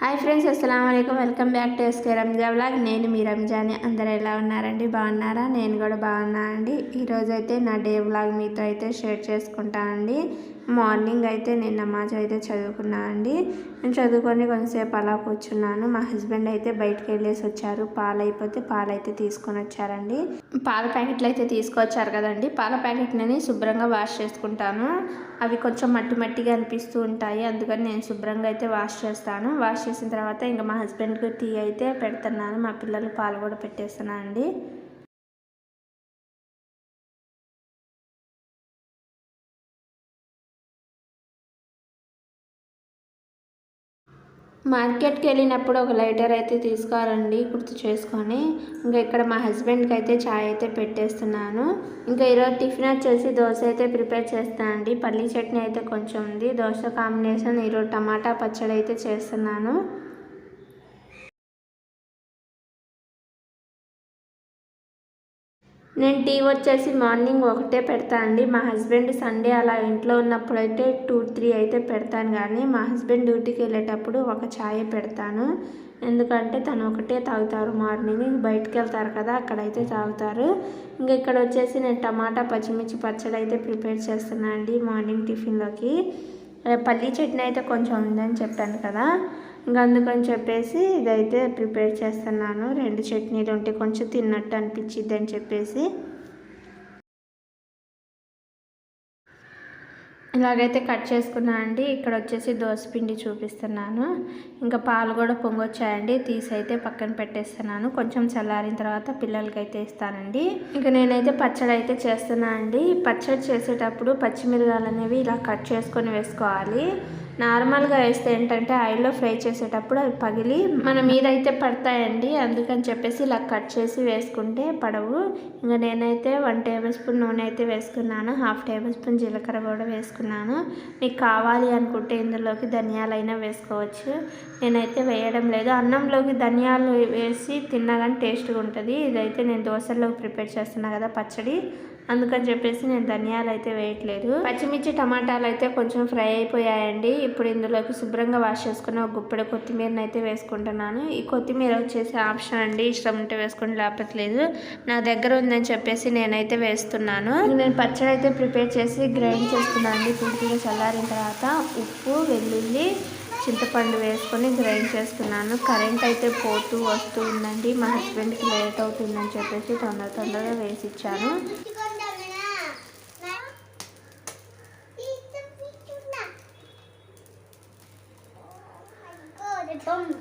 Hi friends అస్సలం అయికం welcome back to SK Ranja vlog. నేను మీ రంజాని. అందరు ఎలా ఉన్నారండి? బాగున్నారా? నేను కూడా బాగున్నా అండి ఈరోజైతే నా డే వ్లాగ్ మీతో అయితే షేర్ చేసుకుంటానండి. మార్నింగ్ అయితే నేను నమాజ్ అయితే చదువుకున్నా అండి. నేను చదువుకొని కొంతసేపు అలా కూర్చున్నాను. మా హస్బెండ్ అయితే బయటకు వెళ్ళేసి వచ్చారు. పాలు అయిపోతే పాలు అయితే తీసుకొని వచ్చారండి. పాల ప్యాకెట్లు అయితే తీసుకొచ్చారు కదండి. పాల ప్యాకెట్లని శుభ్రంగా వాష్ చేసుకుంటాను. అవి కొంచెం మట్టి మట్టిగా అనిపిస్తూ ఉంటాయి. అందుకని నేను శుభ్రంగా అయితే వాష్ చేస్తాను. వాష్ చేసిన తర్వాత ఇంకా మా హస్బెండ్కి టీ అయితే పెడుతున్నాను. మా పిల్లలు పాలు కూడా పెట్టేస్తున్నాను అండి. మార్కెట్కి వెళ్ళినప్పుడు ఒక లైటర్ అయితే తీసుకోవాలండి గుర్తు చేసుకొని. ఇంకా ఇక్కడ మా హస్బెండ్కి అయితే చాయ్ అయితే పెట్టేస్తున్నాను. ఇంకా ఈరోజు టిఫిన్ వచ్చేసి దోశ అయితే ప్రిపేర్ చేస్తాను అండి. పల్లీ చట్నీ అయితే కొంచెం ఉంది. దోశ కాంబినేషన్ ఈరోజు టమాటా పచ్చడి అయితే చేస్తున్నాను. నేను టీ వచ్చేసి మార్నింగ్ ఒకటే పెడతా అండి. మా హస్బెండ్ సండే అలా ఇంట్లో ఉన్నప్పుడు అయితే టూ త్రీ అయితే పెడతాను కానీ మా హస్బెండ్ డ్యూటీకి వెళ్ళేటప్పుడు ఒక ఛాయ్ పెడతాను. ఎందుకంటే తను ఒకటే తాగుతారు. మార్నింగ్ బయటకు వెళ్తారు కదా అక్కడైతే తాగుతారు. ఇంకా ఇక్కడ వచ్చేసి నేను టమాటా పచ్చిమిర్చి పచ్చడి అయితే ప్రిపేర్ చేస్తున్నాను అండి మార్నింగ్ టిఫిన్లోకి. పల్లీ చట్నీ అయితే కొంచెం ఉందని చెప్పాను కదా. ఇంకా అందుకని చెప్పేసి ఇదైతే ప్రిపేర్ చేస్తున్నాను. రెండు చట్నీలు ఉంటే కొంచెం తిన్నట్టు అనిపించిద్ది అని చెప్పేసి. ఇలాగైతే కట్ చేసుకున్నా అండి. ఇక్కడ వచ్చేసి పిండి చూపిస్తున్నాను. ఇంకా పాలు కూడా పొంగొచ్చాయండి. తీసి అయితే పక్కన పెట్టేస్తున్నాను. కొంచెం చల్లారిన తర్వాత పిల్లలకి అయితే ఇస్తానండి. ఇంకా నేనైతే పచ్చడి అయితే చేస్తున్నా అండి. పచ్చడి చేసేటప్పుడు పచ్చిమిరకాయలు అనేవి ఇలా కట్ చేసుకొని వేసుకోవాలి. నార్మల్గా వేస్తే ఏంటంటే ఆయిల్లో ఫ్రై చేసేటప్పుడు అవి పగిలి మన మీద అయితే పడతాయండి అందుకని చెప్పేసి ఇలా కట్ చేసి వేసుకుంటే పడవు. ఇంకా నేనైతే వన్ టేబుల్ స్పూన్ నూనె అయితే వేసుకున్నాను హాఫ్ టేబుల్ స్పూన్ జీలకర్ర కూడా వేసుకున్నాను. మీకు కావాలి అనుకుంటే ఇందులోకి ధనియాలైనా వేసుకోవచ్చు. నేనైతే వేయడం లేదు. అన్నంలోకి ధనియాలు వేసి తిన్నా కానీ టేస్ట్గా ఉంటుంది. ఇదైతే నేను దోశల్లోకి ప్రిపేర్ చేస్తున్నా కదా పచ్చడి. అందుకని చెప్పేసి నేను ధనియాలు అయితే వేయట్లేదు. పచ్చిమిర్చి టమాటాలు అయితే కొంచెం ఫ్రై అయిపోయాయండి. ఇప్పుడు ఇందులోకి శుభ్రంగా వాష్ చేసుకుని ఒక గుప్పెడు కొత్తిమీరని అయితే వేసుకుంటున్నాను. ఈ కొత్తిమీర వచ్చేసి ఆప్షన్ అండి. ఇష్టం ఉంటే వేసుకుని లేపట్లేదు నా దగ్గర ఉందని చెప్పేసి నేనైతే వేస్తున్నాను. నేను పచ్చడి అయితే ప్రిపేర్ చేసి గ్రైండ్ చేసుకున్నాను అండి. పూర్తిగా చల్లారిన తర్వాత ఉప్పు వెల్లుల్లి చింతపండు వేసుకొని గ్రైండ్ చేస్తున్నాను కరెంట్ అయితే పోతూ వస్తూ ఉందండి. మా హస్బెండ్కి లేట్ అవుతుందని చెప్పేసి తొందర తొందరగా వేసి ఇచ్చాను. montón.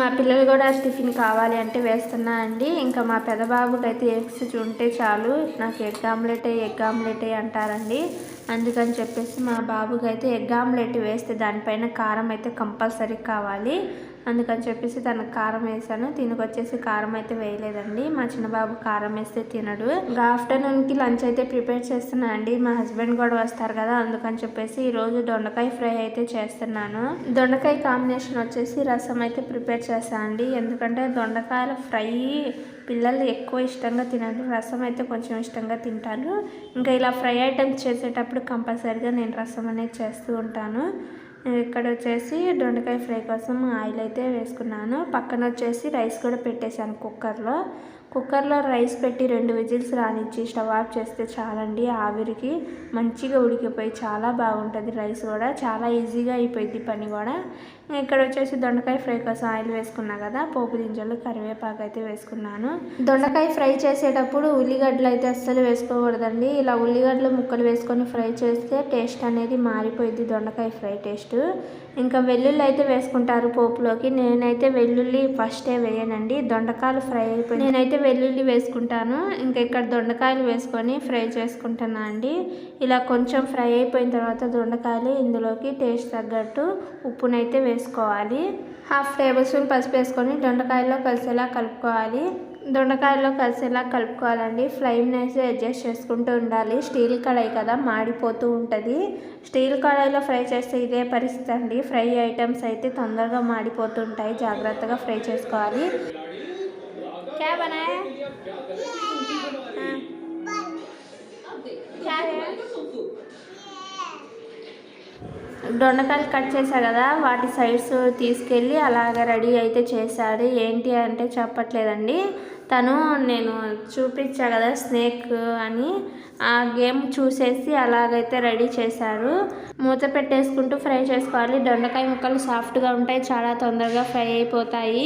మా పిల్లలు కూడా టిఫిన్ కావాలి అంటే వేస్తున్నా అండి. ఇంకా మా పెదబాబుకి అయితే ఎగ్స్ ఉంటే చాలు. నాకు ఎగ్ ఆమ్లెట్ ఎగ్ ఆమ్లెట్ అంటారండి. అందుకని చెప్పేసి మా బాబుకి అయితే ఎగ్ ఆమ్లెట్ వేస్తే దానిపైన కారం అయితే కంపల్సరీ కావాలి. అందుకని చెప్పేసి తనకు కారం వేసాను. తినకొచ్చేసి కారం అయితే వేయలేదండి. మా చిన్నబాబు కారం వేస్తే తినడు. ఇంకా ఆఫ్టర్నూన్కి లంచ్ అయితే ప్రిపేర్ చేస్తున్నాను అండి. మా హస్బెండ్ కూడా వస్తారు కదా అందుకని చెప్పేసి ఈరోజు దొండకాయ ఫ్రై అయితే చేస్తున్నాను. దొండకాయ కాంబినేషన్ వచ్చేసి రసం అయితే ప్రిపేర్ చేస్తాను అండి. ఎందుకంటే దొండకాయల ఫ్రై పిల్లలు ఎక్కువ ఇష్టంగా తినరు. రసం అయితే కొంచెం ఇష్టంగా తింటారు. ఇంకా ఇలా ఫ్రై ఐటమ్స్ చేసేటప్పుడు కంపల్సరీగా నేను రసం అనేది చేస్తూ ఉంటాను. ఇక్కడ వచ్చేసి దొండకాయ ఫ్రై కోసం ఆయిల్ అయితే వేసుకున్నాను. పక్కన వచ్చేసి రైస్ కూడా పెట్టేశాను కుక్కర్లో. కుక్కర్లో రైస్ పెట్టి రెండు విజిల్స్ రానిచ్చి స్టవ్ ఆఫ్ చేస్తే చాలండి. ఆవిరికి మంచిగా ఉడికిపోయి చాలా బాగుంటుంది రైస్ కూడా. చాలా ఈజీగా అయిపోయింది పని కూడా. ఇక్కడ వచ్చేసి దొండకాయ ఫ్రై కోసం ఆయిల్ వేసుకున్నా కదా. పోపు గింజలు కరివేపాకు అయితే వేసుకున్నాను. దొండకాయ ఫ్రై చేసేటప్పుడు ఉల్లిగడ్డలు అయితే అస్సలు వేసుకోకూడదండి. ఇలా ఉల్లిగడ్డలు ముక్కలు వేసుకొని ఫ్రై చేస్తే టేస్ట్ అనేది మారిపోయింది దొండకాయ ఫ్రై టేస్ట్. ఇంకా వెల్లుల్లి అయితే వేసుకుంటారు పోపులోకి. నేనైతే వెల్లుల్లి ఫస్టే వేయనండి. దొండకాయలు ఫ్రై అయిపోయి నేనైతే వెల్లుల్లి వేసుకుంటాను. ఇంకా ఇక్కడ దొండకాయలు వేసుకొని ఫ్రై చేసుకుంటున్నా అండి. ఇలా కొంచెం ఫ్రై అయిపోయిన తర్వాత దొండకాయలు ఇందులోకి టేస్ట్ తగ్గట్టు ఉప్పునైతే వేసుకోవాలి. హాఫ్ టేబుల్ స్పూన్ పసుపు వేసుకొని దొండకాయల్లో కలిసేలా కలుపుకోవాలి. దొండకాయల్లో కలిసేలా కలుపుకోవాలండి. ఫ్లేమ్ని అయితే అడ్జస్ట్ చేసుకుంటూ ఉండాలి. స్టీల్ కడాయి కదా మాడిపోతూ ఉంటుంది. స్టీల్ కడాయిలో ఫ్రై చేస్తే ఇదే పరిస్థితి అండి. ఫ్రై ఐటమ్స్ అయితే తొందరగా మాడిపోతుంటాయి జాగ్రత్తగా ఫ్రై చేసుకోవాలి. क्या बनाया हाँ। क्या है దొండకాయలు కట్ చేశా కదా వాటి సైడ్స్ తీసుకెళ్ళి అలాగ రెడీ అయితే చేశాడు ఏంటి అంటే చెప్పట్లేదండి తను నేను చూపించా కదా స్నేక్ అని. ఆ గేమ్ చూసేసి అలాగైతే రెడీ చేశారు. మూత పెట్టేసుకుంటూ ఫ్రై చేసుకోవాలి. దొండకాయ ముక్కలు సాఫ్ట్గా ఉంటాయి. చాలా తొందరగా ఫ్రై అయిపోతాయి.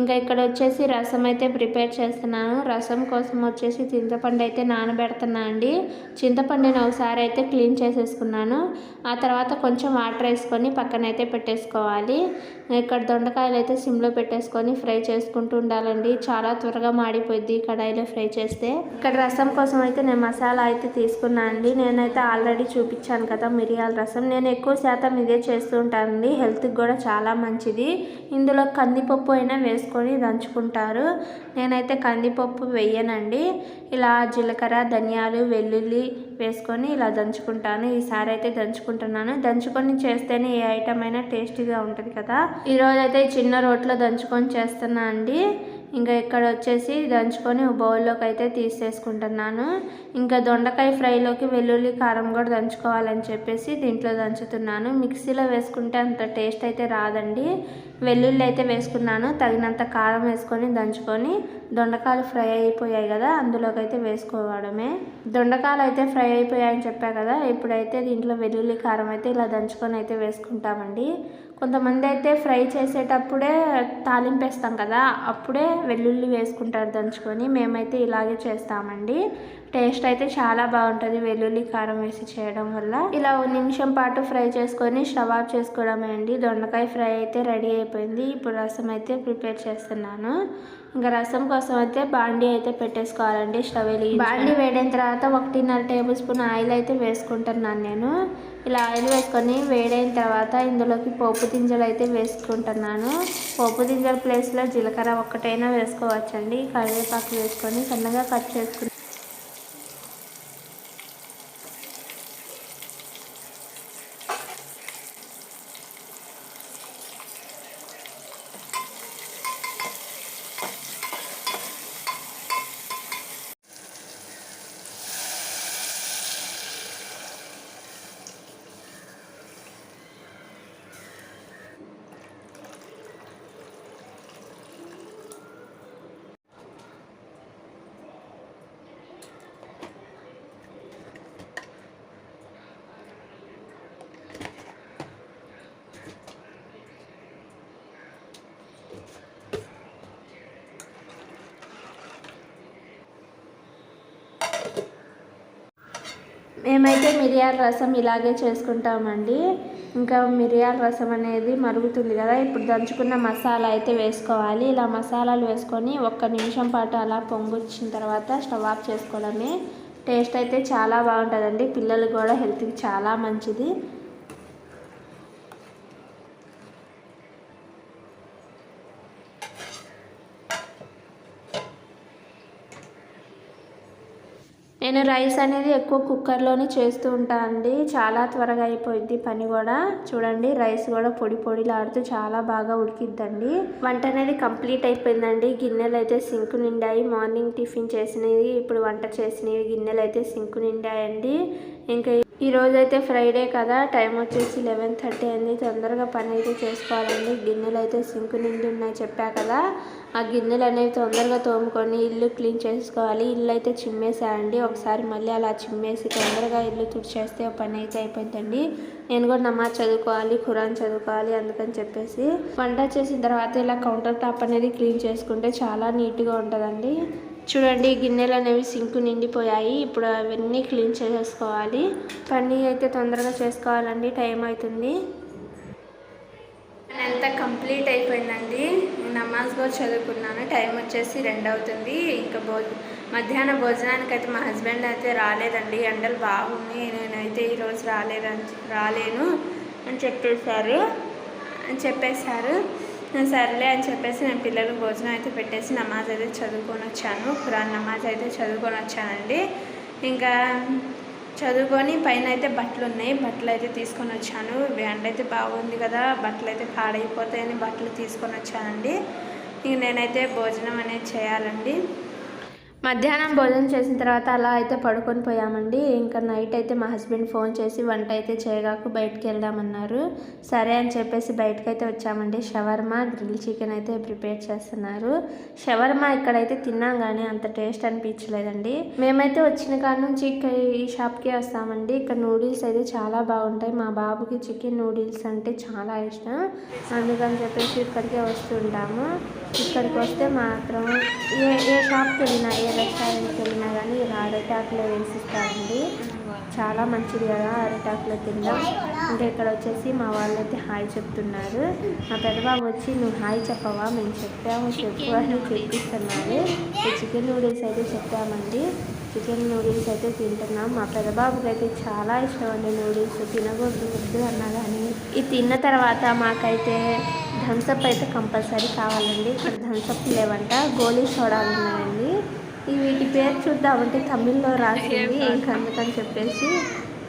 ఇంకా ఇక్కడ వచ్చేసి రసం అయితే ప్రిపేర్ చేస్తున్నాను. రసం కోసం వచ్చేసి చింతపండు అయితే నానబెడుతున్నా అండి. చింతపండుని ఒకసారి అయితే క్లీన్ చేసేసుకున్నాను. ఆ తర్వాత కొంచెం వాటర్ వేసుకొని పక్కన అయితే పెట్టేసుకోవాలి. ఇక్కడ దొండకాయలు అయితే సిమ్లో పెట్టేసుకొని ఫ్రై చేసుకుంటూ ఉండాలండి. చాలా త్వరగా మాడిపోద్ది కడాయిలో ఫ్రై చేస్తే. ఇక్కడ రసం కోసం అయితే నేను మసాలా అయితే తీసుకున్నాను అండి. నేనైతే ఆల్రెడీ చూపించాను కదా మిరియాల రసం. నేను ఎక్కువ శాతం ఇదే చేస్తూ ఉంటానండి హెల్త్కి కూడా చాలా మంచిది. ఇందులో కందిపప్పు అయినా వేసుకొని దంచుకుంటారు. నేనైతే కందిపప్పు వేయనండి. ఇలా జీలకర్ర ధనియాలు వెల్లుల్లి వేసుకొని ఇలా దంచుకుంటాను. ఈసారి అయితే దంచుకుంటున్నాను. దంచుకొని చేస్తేనే ఏ ఐటమ్ అయినా టేస్టీగా ఉంటుంది కదా. ఈరోజైతే చిన్న రోట్లో దంచుకొని చేస్తున్నా అండి. ఇంకా ఇక్కడ వచ్చేసి దంచుకొని బౌల్లోకి అయితే తీసేసుకుంటున్నాను. ఇంకా దొండకాయ ఫ్రైలోకి వెల్లుల్లి కారం కూడా దంచుకోవాలని చెప్పేసి దీంట్లో దంచుతున్నాను. మిక్సీలో వేసుకుంటే అంత టేస్ట్ అయితే రాదండి. వెల్లుల్లి అయితే వేసుకున్నాను. తగినంత కారం వేసుకొని దంచుకొని దొండకాయలు ఫ్రై అయిపోయాయి కదా అందులోకి అయితే వేసుకోవడమే. దొండకాయలు అయితే ఫ్రై అయిపోయాయని చెప్పా కదా ఇప్పుడైతే దీంట్లో వెల్లుల్లి కారం అయితే ఇలా దంచుకొని అయితే వేసుకుంటామండి. కొంతమంది అయితే ఫ్రై చేసేటప్పుడే తాలింపు వేస్తాం కదా అప్పుడే వెల్లుల్లి వేసుకుంటారు దంచుకొని మేమైతే ఇలాగే చేస్తామండి. టేస్ట్ అయితే చాలా బాగుంటుంది వెల్లుల్లి కారం వేసి చేయడం వల్ల. ఇలా ఒక నిమిషం పాటు ఫ్రై చేసుకొని స్టవ్ ఆఫ్ చేసుకోవడమే అండి. దొండకాయ ఫ్రై అయితే రెడీ అయిపోయింది. ఇప్పుడు రసం అయితే ప్రిపేర్ చేస్తున్నాను. ఇంకా రసం కోసం అయితే బాండీ అయితే పెట్టేసుకోవాలండి స్టవ్ వెలిగి బాండీ వేడిన తర్వాత ఒకటిన్నర టేబుల్ స్పూన్ ఆయిల్ అయితే వేసుకుంటున్నాను నేను. ఇలా ఆయిల్ వేసుకొని వేడైన తర్వాత ఇందులోకి పోపు గింజలు అయితే వేసుకుంటున్నాను. పోపు గింజల ప్లేస్లో జీలకర్ర ఒక్కటైనా వేసుకోవచ్చండి. కరివేపాకు వేసుకొని సన్నగా కట్ చేసుకుని మేమైతే మిరియాల రసం ఇలాగే చేసుకుంటామండి. ఇంకా మిరియాల రసం అనేది మరుగుతుంది కదా ఇప్పుడు దంచుకున్న మసాలా అయితే వేసుకోవాలి. ఇలా మసాలాలు వేసుకొని ఒక్క నిమిషం పాటు అలా పొంగొచ్చిన తర్వాత స్టవ్ ఆఫ్ చేసుకోవడమే. టేస్ట్ అయితే చాలా బాగుంటుందండి. పిల్లలు కూడా హెల్త్కి చాలా మంచిది. నేను రైస్ అనేది ఎక్కువ కుక్కర్లోనే చేస్తూ ఉంటాను అండి. చాలా త్వరగా అయిపోయింది పని కూడా. చూడండి రైస్ కూడా పొడి పొడిలాడుతూ చాలా బాగా ఉడికిద్దండి. వంట అనేది కంప్లీట్ అయిపోయిందండి. గిన్నెలు అయితే సింక్ నిండాయి. మార్నింగ్ టిఫిన్ చేసినవి ఇప్పుడు వంట చేసినవి గిన్నెలు అయితే సింక్ నిండాయండి. ఇంకా ఈరోజైతే అయితే ఫ్రైడే కదా టైం వచ్చేసి లెవెన్ థర్టీ అయింది. తొందరగా పని అయితే చేసుకోవాలండి. గిన్నెలు అయితే సింక్ నిండి ఉన్నాయి చెప్పా కదా. ఆ గిన్నెలు అనేవి తొందరగా తోముకొని ఇల్లు క్లీన్ చేసుకోవాలి. ఇల్లు అయితే చిమ్మేసాయండి ఒకసారి మళ్ళీ అలా చిమ్మేసి తొందరగా ఇల్లు తుడిచేస్తే పని అయితే అయిపోయిందండి నేను కూడా నమాజ్ చదువుకోవాలి ఖురాన్ చదువుకోవాలి అందుకని చెప్పేసి. వంట చేసిన తర్వాత ఇలా కౌంటర్ టాప్ అనేది క్లీన్ చేసుకుంటే చాలా నీట్గా ఉంటుందండి. చూడండి గిన్నెలు అనేవి సింక్ నిండిపోయాయి. ఇప్పుడు అవన్నీ క్లీన్ చేసేసుకోవాలి. పని అయితే తొందరగా చేసుకోవాలండి టైం అవుతుంది. అంతా కంప్లీట్ అయిపోయిందండి. నమాజ్ కూడా చదువుకున్నాను టైం వచ్చేసి రెండు అవుతుంది. ఇంకా భోజ మధ్యాహ్న భోజనానికి అయితే మా హస్బెండ్ అయితే రాలేదండి. ఎండలు బాగున్నాయి నేనైతే ఈరోజు రాలేదని రాలేను అని చెప్పేశారు అని చెప్పేశారు. సర్లే అని చెప్పేసి నేను పిల్లలకు భోజనం అయితే పెట్టేసి నమాజ్ అయితే చదువుకొని వచ్చాను. ఖురాన్ నమాజ్ అయితే చదువుకొని వచ్చానండి. ఇంకా చదువుకొని పైన అయితే బట్టలు ఉన్నాయి. బట్టలు అయితే తీసుకొని వచ్చాను. ఎండ అయితే బాగుంది కదా బట్టలు అయితే పాడైపోతాయని బట్టలు తీసుకొని వచ్చానండి. ఇంక నేనైతే భోజనం అనేది చేయాలండి. మధ్యాహ్నం భోజనం చేసిన తర్వాత అలా అయితే పడుకొని పోయామండి. ఇంకా నైట్ అయితే మా హస్బెండ్ ఫోన్ చేసి వంట అయితే చేయగాకు బయటకు వెళ్దామన్నారు. సరే అని చెప్పేసి బయటకు అయితే వచ్చామండి. షవర్మా గ్రిల్ చికెన్ అయితే ప్రిపేర్ చేస్తున్నారు. షవర్మా ఇక్కడైతే తిన్నాం కానీ అంత టేస్ట్ అనిపించలేదండి. మేమైతే వచ్చిన కాడ నుంచి ఇక్కడ ఈ షాప్కి వస్తామండి. ఇక్కడ నూడిల్స్ అయితే చాలా బాగుంటాయి. మా బాబుకి చికెన్ నూడిల్స్ అంటే చాలా ఇష్టం. అందుకని చెప్పేసి ఇక్కడికే వస్తుంటాము ఇక్కడికి వస్తే మాత్రం ఏ ఏ షాప్కి వెళ్ళినా ఏ రెస్టారెంట్కి వెళ్ళినా కానీ ఇలా అరిటాకులో వేసిస్తారండి. చాలా మంచిది కదా అరిటాకులో తిన్నాం అంటే ఇక్కడ వచ్చేసి మా వాళ్ళైతే హాయ్ చెప్తున్నారు. మా పెద్దబాబు వచ్చి నువ్వు హాయ్ చెప్పవా? మేము చెప్పాము చెప్పు అని చెప్పిస్తున్నారు. ఈ చికెన్ నూడిల్స్ అయితే చెప్పామండి. చికెన్ నూడిల్స్ అయితే తింటున్నాం. మా పెద్దబాబుకి అయితే చాలా ఇష్టం అండి నూడిల్స్. తినకూడదు వద్దు అన్నా కానీ ఇది తిన్న తర్వాత మాకైతే థమ్స్అప్ అయితే కంపల్సరీ కావాలండి. ఇక్కడ థమ్స్అప్ లేవంట. గోలీ సోడాలు ఉన్నాయండి ఈ వీటి పేరు చూద్దామంటే తమిళ్ళో రాసింది ఇంకా అందుకని చెప్పేసి.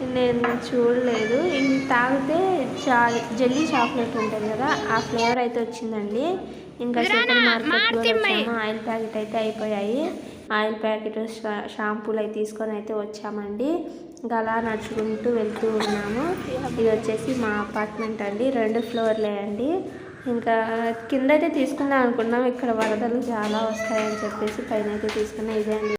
నేను చూడలేదు. ఇవి తాగితే చా జెల్లీ చాక్లెట్ ఉంటుంది కదా ఆ ఫ్లేవర్ అయితే వచ్చిందండి. ఇంకా సూపర్ మార్కెట్లో వచ్చాము ఆయిల్ ప్యాకెట్ అయితే అయిపోయాయి. ఆయిల్ ప్యాకెట్ షా- షాంపూలు అయితే తీసుకొని అయితే వచ్చామండి. ఇంకా అలా నడుచుకుంటూ వెళ్తూ ఉన్నాము. ఇది వచ్చేసి మా అపార్ట్మెంట్ అండి. రెండు ఫ్లోర్లే అండి. ఇంకా కింద అయితే తీసుకుందాం అనుకున్నాం ఇక్కడ వరదలు చాలా వస్తాయని చెప్పేసి పైన అయితే తీసుకున్నాం ఇదే అండి.